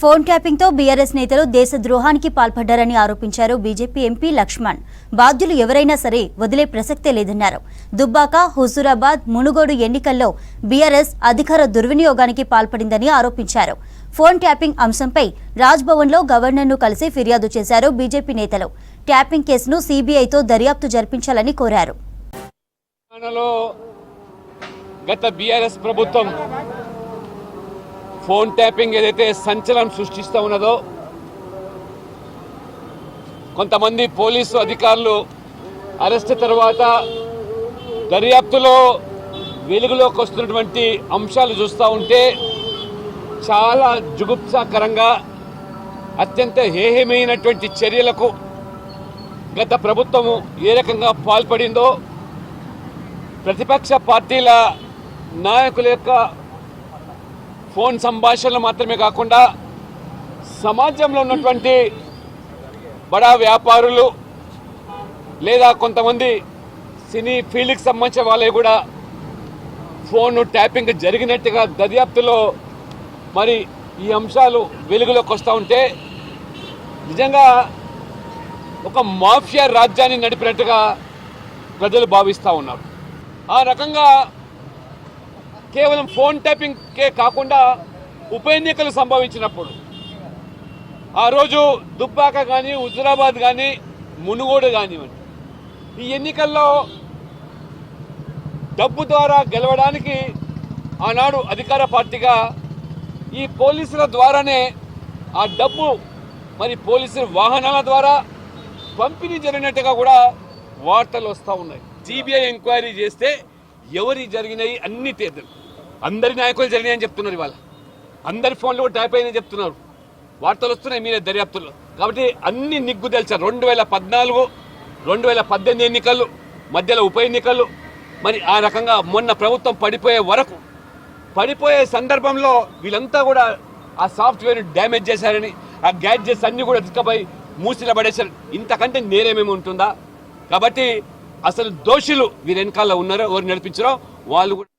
Phone ట్యాపింగ్తో BRS నేతలు దేశ ద్రోహానికి పాల్పడ్డారని ఆరోపించారు బీజేపీ ఎంపీ లక్ష్మణ్. బాధ్యులు ఎవరైనా సరే వదిలే ప్రసక్తే లేదన్నారు. దుబ్బాక హుజూరాబాద్ మునుగోడు ఎన్నికల్లో బీఆర్ఎస్ అధికార దుర్వినియోగానికి పాల్పడిందని ఆరోపించారు. ఫోన్ ట్యాపింగ్ అంశంపై రాజ్భవన్లో గవర్నర్ను కలిసి ఫిర్యాదు చేశారు బీజేపీ నేతలు. ట్యాపింగ్ కేసును సీబీఐతో దర్యాప్తు జరిపించాలని కోరారు. గత బీఆర్ఎస్ ప్రభుత్వం ఫోన్ ట్యాపింగ్ ఏదైతే సంచలనం సృష్టిస్తూ ఉన్నదో కొంతమంది పోలీసు అధికారులు అరెస్ట్ తర్వాత దర్యాప్తులో వెలుగులోకి వస్తున్నటువంటి అంశాలు చూస్తూ ఉంటే చాలా జుగుప్సాకరంగా అత్యంత హేహమైనటువంటి చర్యలకు గత ప్రభుత్వము ఏ రకంగా పాల్పడిందో ప్రతిపక్ష పార్టీల నాయకుల యొక్క ఫోన్ సంభాషణలు మాత్రమే కాకుండా సమాజంలో ఉన్నటువంటి బడా వ్యాపారులు లేదా కొంతమంది సినీ ఫీల్డ్కి సంబంధించిన వాళ్ళే కూడా ఫోన్ ట్యాపింగ్ జరిగినట్టుగా దర్యాప్తులో మరి ఈ అంశాలు వెలుగులోకి వస్తూ ఉంటే నిజంగా ఒక మాఫియా రాజ్యాన్ని నడిపినట్టుగా ప్రజలు భావిస్తూ ఉన్నారు. ఆ రకంగా కేవలం ఫోన్ ట్యాపింగ్కే కాకుండా ఉప ఎన్నికలు సంభవించినప్పుడు. ఆ రోజు దుబ్బాక కానీ హుజరాబాద్ కానీ మునుగోడు కానివ్వండి. ఈ ఎన్నికల్లో డబ్బు ద్వారా గెలవడానికి ఆనాడు అధికార పార్టీగా ఈ పోలీసుల ద్వారానే ఆ డబ్బు మరి పోలీసుల వాహనాల ద్వారా పంపిణీ జరిగినట్టుగా కూడా వార్తలు వస్తూ ఉన్నాయి. సిబిఐ ఎంక్వైరీ చేస్తే ఎవరి జరిగినాయి అన్ని తీర్థం అందరి నాయకులు జరిగినాయని చెప్తున్నారు ఇవాళ. అందరి ఫోన్లు కూడా ట్యాప్ అయినాయని చెప్తున్నారు. వార్తలు వస్తున్నాయి మీరే దర్యాప్తుల్లో కాబట్టి అన్ని నిగ్గు తెలిసారు రెండు వేల పద్నాలుగు రెండు వేల పద్దెనిమిది ఎన్నికలు మధ్యలో ఉప ఎన్నికలు. మరి ఆ రకంగా మొన్న ప్రభుత్వం పడిపోయే వరకు పడిపోయే సందర్భంలో వీళ్ళంతా కూడా ఆ సాఫ్ట్వేర్ డ్యామేజ్ చేశారని ఆ గ్యాడ్జెట్స్ అన్నీ కూడా తీసుకుపోయి మూసిలో పడేశారు ఇంతకంటే నేరేమేమి ఉంటుందా? కాబట్టి అసలు దోషులు వీరు వెనకాల ఉన్నారో ఎవరు నడిపించారో వాళ్ళు కూడా